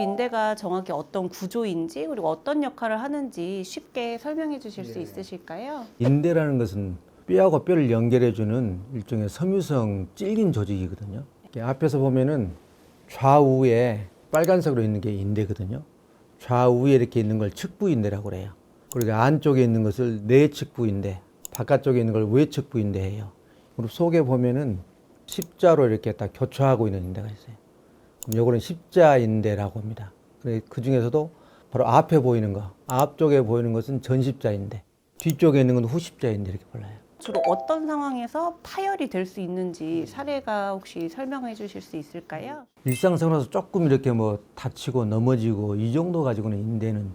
인대가 정확히 어떤 구조인지 그리고 어떤 역할을 하는지 쉽게 설명해 주실 수 있으실까요? 인대라는 것은 뼈하고 뼈를 연결해주는 일종의 섬유성 찔긴 조직이거든요. 이렇게 앞에서 보면은 좌우에 빨간색으로 있는 게 인대거든요. 좌우에 이렇게 있는 걸 측부인대라고 그래요. 그리고 안쪽에 있는 것을 내측부인대, 바깥쪽에 있는 걸 외측부인대 해요. 그리고 속에 보면은 십자로 이렇게 딱 교차하고 있는 인대가 있어요. 그럼 요거는 십자인대라고 합니다. 그 중에서도 바로 앞에 보이는 거, 앞쪽에 보이는 것은 전십자인대, 뒤쪽에 있는 건 후십자인대 이렇게 불러요. 주로 어떤 상황에서 파열이 될 수 있는지 사례가 혹시 설명해 주실 수 있을까요? 일상생활에서 조금 이렇게 뭐 다치고 넘어지고 이 정도 가지고는 인대는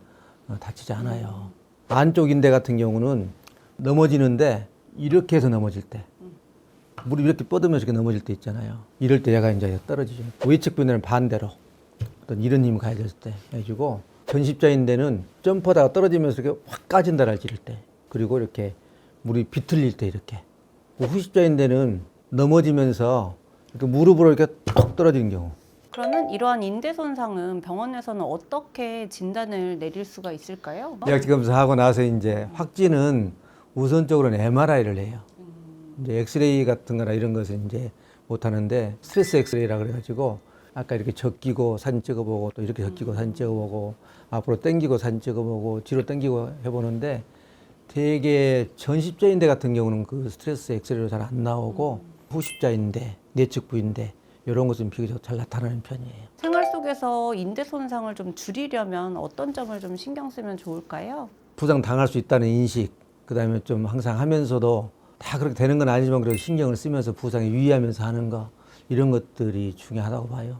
어, 다치지 않아요. 안쪽 인대 같은 경우는 넘어지는데 이렇게 해서 넘어질 때 물이 이렇게 뻗으면서 이렇게 넘어질 때 있잖아요. 이럴 때 얘가 이제 떨어지죠. 외측 부인대는 반대로 어떤 이런 힘이 가해졌을 때 해주고 전십자인대는 점프하다가 떨어지면서 이렇게 확 까진다랄지 이럴 때 그리고 이렇게 물이 비틀릴 때 이렇게 그 후십자인대는 넘어지면서 이렇게 무릎으로 이렇게 톡 떨어지는 경우 그러면 이러한 인대 손상은 병원에서는 어떻게 진단을 내릴 수가 있을까요? 약지 검사하고 나서 이제 확진은 우선적으로는 MRI를 해요. 이제 엑스레이 같은 거나 이런 것은 이제 못 하는데 스트레스 엑스레이라 그래가지고 아까 이렇게 적기고 사진 찍어보고 또 이렇게 적기고 사진 찍어보고 앞으로 당기고 사진 찍어보고 뒤로 당기고 해보는데 되게 전십자인대 같은 경우는 그 스트레스 엑스레이로 잘 안 나오고 후십자인대, 내측부인대 이런 것은 비교적 잘 나타나는 편이에요. 생활 속에서 인대 손상을 좀 줄이려면 어떤 점을 좀 신경 쓰면 좋을까요? 부상 당할 수 있다는 인식, 그 다음에 좀 항상 하면서도 다 그렇게 되는 건 아니지만 그래도 신경을 쓰면서 부상에 유의하면서 하는 거 이런 것들이 중요하다고 봐요.